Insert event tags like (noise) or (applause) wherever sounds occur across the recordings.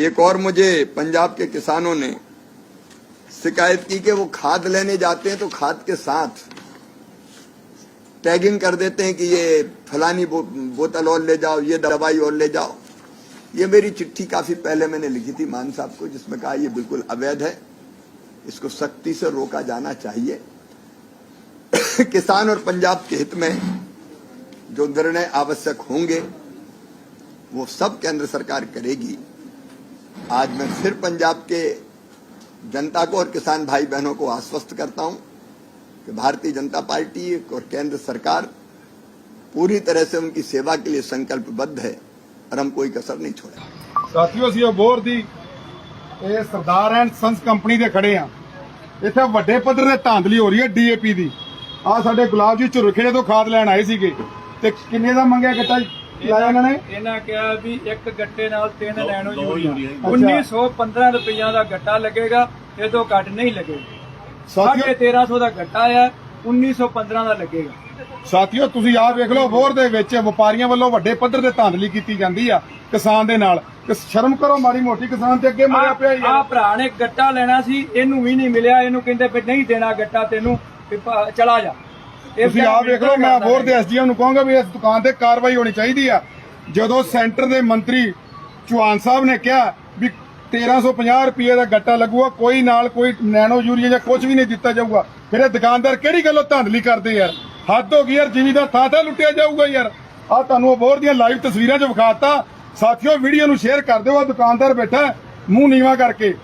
एक और मुझे पंजाब के किसानों ने शिकायत की कि वो खाद लेने जाते हैं तो खाद के साथ टैगिंग कर देते हैं कि ये फलानी बो, बोतल और ले जाओ ये दवाई और ले जाओ। ये मेरी चिट्ठी काफ़ी पहले मैंने लिखी थी मान साहब को जिसमें कहा ये बिल्कुल अवैध है इसको सख्ती से रोका जाना चाहिए। (coughs) किसान और पंजाब के हित में जो निर्णय आवश्यक होंगे वो सब केंद्र सरकार करेगी। आज मैं फिर पंजाब के जनता को और किसान भाई बहनों को आश्वस्त करता हूं कि भारतीय जनता पार्टी और केंद्र सरकार पूरी तरह से उनकी सेवा के लिए संकल्पबद्ध है और हम कोई कसर नहीं छोड़ेंगे ਸਾਥੀਓ ਅਸੀਂ ਅਬੋਰ ਦੀ ਇਹ ਸਰਦਾਰ ਐਂਡ ਸੰਸ ਕੰਪਨੀ ਦੇ ਖੜੇ ਆ ਇੱਥੇ ਵੱਡੇ ਪੱਧਰ ਤੇ ਧਾਂਦਲੀ ਹੋ ਰਹੀ ਹੈ ਡੀਏਪੀ ਦੀ ਆ ਸਾਡੇ ਗੁਲਾਬ ਜੀ ਝੁਰਖੇੜੇ ਤੋਂ ਖਾਦ ਲੈਣ ਆਏ ਸੀਗੇ ਤੇ ਕਿੰਨੇ ਦਾ ਮੰਗਿਆ ਗੱਟਾ ਲਾਇਆ ਇਹਨਾਂ ਨੇ? ਇਹਨਾਂ ਕਿਹਾ ਵੀ ਇੱਕ ਗੱਟੇ ਨਾਲ ਤਿੰਨ ਨੈਣੋ ਯੂਰੀਆ ਯੂਰੀਆ। 1915 ਰੁਪਈਆ ਦਾ ਗੱਟਾ ਲੱਗੇਗਾ ਇਹ ਤੋਂ ਘੱਟ ਨਹੀਂ ਲੱਗੇਗਾ। ਸਾਥੀਓ ਸਾਢੇ 1300 ਦਾ ਗੱਟਾ ਆ 1915 ਦਾ ਲੱਗੇਗਾ। ਸਾਥੀਓ ਤੁਸੀਂ ਆਹ ਵੇਖ ਲਓ ਅਬੋਰ ਦੇ ਵਿੱਚ ਵਪਾਰੀਆਂ ਵੱਲੋਂ ਵੱਡੇ ਪੱਧਰ ਤੇ ਧਾਂਦਲੀ ਕੀਤੀ ਜਾਂਦੀ ਆ ਕਿਸਾਨ ਦੇ ਨਾਲ। ਕਿ ਸ਼ਰਮ ਕਰੋ ਮਾੜੀ ਮੋਟੀ ਕਿਸਾਨ ਤੇ ਅੱਗੇ ਮਰਿਆ ਪਿਆ ਆ। ਯਾਰ ਭਰਾ ਨੇ ਗੱਟਾ ਲੈਣਾ ਸੀ ਇਹਨੂੰ ਵੀ ਨਹੀਂ ਮਿਲਿਆ ਇਹਨੂੰ ਕਹਿੰਦੇ ਵੀ ਨਹੀਂ ਦੇਣਾ ਗੱਟਾ ਤੈਨੂੰ ਚਲਾ ਜਾ। ਤੁਸੀਂ ਆਹ ਵੇਖ ਲਓ ਮੈਂ ਅਬੋਰ ਦੇ ਐਸਡੀਐਮ ਨੂੰ ਕਹਾਂਗਾ ਵੀ ਇਸ ਦੁਕਾਨ ਤੇ ਕਾਰਵਾਈ ਹੋਣੀ ਚਾਹੀਦੀ ਆ। ਜਦੋਂ ਸੈਂਟਰ ਦੇ ਮੰਤਰੀ ਚੌਹਾਨ ਸਾਹਿਬ ਨੇ ਕਿਹਾ ਵੀ 1350 ਰੁਪਏ ਦਾ ਗੱਟਾ ਲੱਗੂਗਾ ਕੋਈ ਨਾਲ ਕੋਈ ਨੈਨੋ ਯੂਰੀਆ ਜਾਂ ਕੁਝ ਵੀ ਨਹੀਂ ਦਿੱਤਾ ਜਾਊਗਾ। ਫਿਰ ਇਹ ਦੁਕਾਨਦਾਰ ਕਿਹੜੀ ਗੱਲੋਂ ਧਾਂਦਲੀ ਕਰਦੇ ਯਾਰ? ਹੱਦ ਹੋ ਗਈ ਯਾਰ ਜ਼ਿਮੀਦਾਰ ਥਾਂ ਥਾਂ ਲੁੱਟਿਆ ਜਾਊਗਾ ਯਾਰ। ਆ ਤੁਹਾਨੂੰ ਅਬੋਰ ਦੀਆਂ ਲਾਈਵ ਤਸਵੀਰਾਂ 'ਚ ਵਿਖਾਤਾ। ਸਾਥੀਓ ਵੀਡੀਓ ਨੂੰ ਸ਼ੇਅਰ ਕਰ ਦਿਓ ਆ ਦੁਕਾਨਦਾਰ ਬੈਠਾ ਮੂੰਹ ਨੀਵਾ ਕਰਕੇ।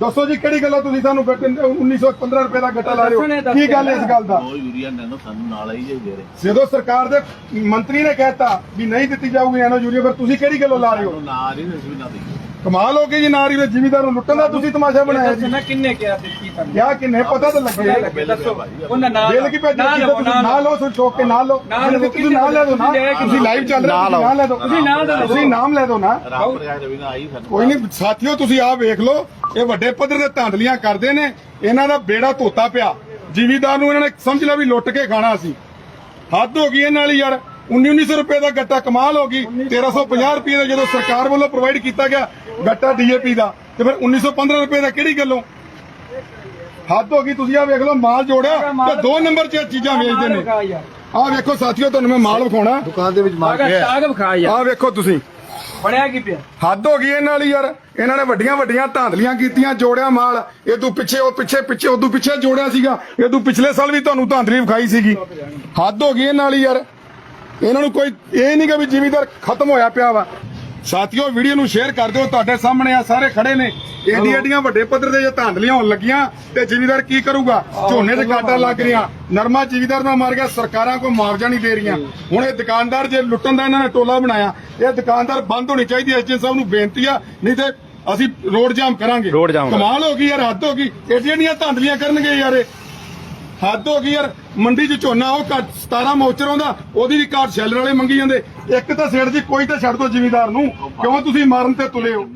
ਦੱਸੋ ਜੀ ਕਿਹੜੀ ਗੱਲੋਂ ਤੁਸੀਂ ਸਾਨੂੰ ਗੱਟੇ 1915 ਰੁਪਏ ਦਾ ਗੱਟਾ ਲਾ ਰਹੇ ਹੋ? ਕੀ ਗੱਲ ਇਸ ਗੱਲ ਦਾ? ਦੋ ਯੂਰੀਆ ਨੈਨੋ ਸਾਨੂੰ ਨਾਲ ਹੀ ਜੇ ਦੇ ਰਹੇ ਜਦੋਂ ਸਰਕਾਰ ਦੇ ਮੰਤਰੀ ਨੇ ਕਹਿਤਾ ਵੀ ਨਹੀਂ ਦਿੱਤੀ ਜਾਊਗੀ ਐਨੋ ਯੂਰੀਆ ਫਿਰ ਤੁਸੀਂ ਕਿਹੜੀ ਗੱਲੋਂ ਲਾ ਰਹੇ ਹੋ? ਸਾਨੂੰ ਨਾ ਰਹੀ ਅਸੀਂ ਵੀ ਨਾ ਦੇਈਏ। ਕਮਾਲ ਹੋ ਗਈ ਜੀ ਨਾਰੀ ਦੇ ਜ਼ਿਮੀਦਾਰ ਨੂੰ ਲੁੱਟਣ ਦਾ ਤੁਸੀਂ ਤਮਾਸ਼ਾ ਬਣਾਇਆ ਜੀ। ਮੈਂ ਕਿੰਨੇ ਕਿਹਾ ਦਿੱਤੀ ਤੁਹਾਨੂੰ ਕਿਆ ਕਿੰਨੇ? ਪਤਾ ਤਾਂ ਲੱਗੇ ਦੱਸੋ ਭਾਜੀ, ਉਹਨਾਂ ਨਾਲ ਬਿੱਲ ਕੀ ਭੇਜਿਆ ਨਾਲ ਜੀ ਲਵੋ, ਤੁਸੀਂ ਨਾਲ ਨਾ ਲਓ ਸੋ ਚੋਕ ਕੇ ਨਾ ਲਓ ਨਾ ਤੁਸੀਂ ਨਾ ਲੈ ਦਿਓ ਨਾ। ਤੁਸੀਂ ਕੇ ਲਾਈਵ ਚੱਲ ਰਿਹਾ ਤੁਸੀਂ ਨਾ ਲੈ ਦਿਓ ਤੁਸੀਂ ਨਾ ਲੈ ਦਿਓ। ਤੁਸੀਂ ਨਾਮ ਲੈ ਦਿਓ ਨਾ। ਨਾ ਕੋਈ ਨਹੀਂ ਸਾਥੀਓ ਤੁਸੀਂ ਆਹ ਵੇਖ ਲਓ। ਇਹ ਵੱਡੇ ਪੱਧਰ ਤੇ ਧਾਂਦਲੀਆਂ ਕਰਦੇ ਨੇ। ਇਹਨਾਂ ਦਾ ਬੇੜਾ ਧੋਤਾ ਪਿਆ। ਜ਼ਿਮੀਦਾਰ ਨੂੰ ਇਹਨਾਂ ਨੇ ਸਮਝ ਲਿਆ ਵੀ ਲੁੱਟ ਕੇ ਖਾਣਾ ਸੀ। ਹੱਦ ਹੋ ਗਈ ਇਹਨਾਂ ਨਾਲ ਯਾਰ। 1900 ਰੁਪਏ ਦਾ ਗੱਟਾ ਕਮਾਲ ਹੋ ਗਈ। 1350 ਰੁਪਏ ਦਾ ਜਦੋਂ ਸਰਕਾਰ ਵੱਲੋਂ ਪ੍ਰੋਵਾਈਡ ਕੀਤਾ ਗਿਆ ਗੱਟਾ ਡੀਏਪੀ ਦਾ। ਤੇ ਫਿਰ 1915 ਰੁਪਏ ਦਾ ਕਿਹੜੀ ਗੱਲੋਂ? ਹੱਦ ਹੋ ਗਈ। ਤੁਸੀਂ ਆਹ ਵੇਖ ਲਓ ਮਾਲ ਜੋੜਿਆ ਤੇ ਦੋ ਨੰਬਰ 'ਚ ਚੀਜ਼ਾਂ ਵੇਚਦੇ ਨੇ। ਆਹ ਵੇਖੋ ਸਾਥੀਓ ਤੁਹਾਨੂੰ ਮੈਂ ਮਾਲ ਵਿਖਾਉਣਾ। ਦੁਕਾਨ ਦੇ ਵਿੱਚ ਮਾਰ ਅਗਰ ਸਾਗ ਵਿਖਾ ਯਾਰ। ਆਹ ਵੇਖੋ ਤੁਸੀਂ। ਬਣਿਆ ਕੀ ਪਿਆ? ਹੱਦ ਹੋ ਗਈ ਇਹਨਾਂ ਵਾਲੀ ਯਾਰ। ਇਹਨਾਂ ਨੇ ਵੱਡੀਆਂ ਵੱਡੀਆਂ ਧਾਂਦਲੀਆਂ ਕੀਤੀਆਂ ਜੋੜਿਆ ਮਾਲ। ਇਹ ਤੋਂ ਪਿੱਛੇ ਉਹ ਪਿੱਛੇ ਪਿੱਛੇ ਉਦੋਂ ਪਿੱਛੇ ਜੋੜਿਆ ਸੀਗਾ। ਇਹ ਤੋਂ ਪਿਛਲੇ ਸਾਲ ਵੀ ਤੁਹਾਨੂੰ ਧਾਂਦਲੀ ਵਿਖਾਈ ਸੀਗੀ। ਹੱਦ ਹੋ ਗਈ ਇਹਨਾਂ ਵਾਲੀ ਯਾਰ। ਇਹਨਾਂ ਨੂੰ ਕੋਈ ਇਹ ਨਹੀਂ ਕਿ ਵੀ ਜ਼ਿਮੀਦਾਰ ਖਤਮ ਹੋਇਆ ਪਿਆ ਵਾ। ਸਾਥੀਓ ਵੀਡੀਓ ਨੂੰ ਸ਼ੇਅਰ ਕਰ ਦਿਓ ਤੁਹਾਡੇ ਸਾਹਮਣੇ ਆ ਸਾਰੇ ਖੜੇ ਨੇ। ਏਡੀ ਏਡੀਆਂ ਵੱਡੇ ਪੱਧਰ ਤੇ ਜੇ ਧਾਂਦਲੀਆਂ ਹੋਣ ਲੱਗੀਆਂ ਤੇ ਜ਼ਿਮੀਦਾਰ ਕੀ ਕਰੂਗਾ? ਝੋਨੇ 'ਚ ਕਾਟਾ ਲੱਗ ਰਿਹਾ ਨਰਮਾ ਜ਼ਿਮੀਦਾਰ ਨਾਲ ਮਾਰ ਗਿਆ ਸਰਕਾਰਾਂ ਕੋਈ ਮੁਆਵਜ਼ਾ ਨਹੀਂ ਦੇ ਰਹੀਆਂ। ਹੁਣ ਇਹ ਦੁਕਾਨਦਾਰ ਜੇ ਲੁੱਟਣ ਦਾ ਇਹਨਾਂ ਨੇ ਟੋਲਾ ਬਣਾਇਆ ਇਹ ਦੁਕਾਨਦਾਰ ਬੰਦ ਹੋਣੀ ਚਾਹੀਦੀ ਐ ਐਸਜੀ ਸਾਹਿਬ ਨੂੰ ਬੇਨਤੀ ਆ ਨਹੀਂ ਤੇ ਅਸੀਂ ਰੋਡ ਜਾਮ ਕਰਾਂਗੇ। ਕਮਾਲ ਹੋ ਗਈ ਯਾਰ ਹੱਦ ਹੋ ਗਈ। ਏਡੀਆਂ ਏਡੀਆਂ ਧਾਂਦਲੀਆਂ ਕਰਨਗੇ ਯਾਰ ਇਹ। ਹੱਦ ਹੋ ਗਈ ਯਾਰ, ਮੰਡੀ 'ਚ ਝੋਨਾ, ਉਹ ਘੱਟ 17 ਮੌਚਰ ਆਉਂਦਾ ਉਹਦੀ ਵੀ ਘਾਟ ਸ਼ੈਲਰ ਵਾਲੇ ਮੰਗੀ ਜਾਂਦੇ। ਇੱਕ ਤਾਂ ਸਿਰ ਜੀ, ਕੋਈ ਤਾਂ ਛੱਡ ਦੋ ਜ਼ਿਮੀਦਾਰ ਨੂੰ, ਕਿਉਂ ਤੁਸੀਂ ਮਾਰਨ ਤੇ ਤੁਲੇ ਹੋ?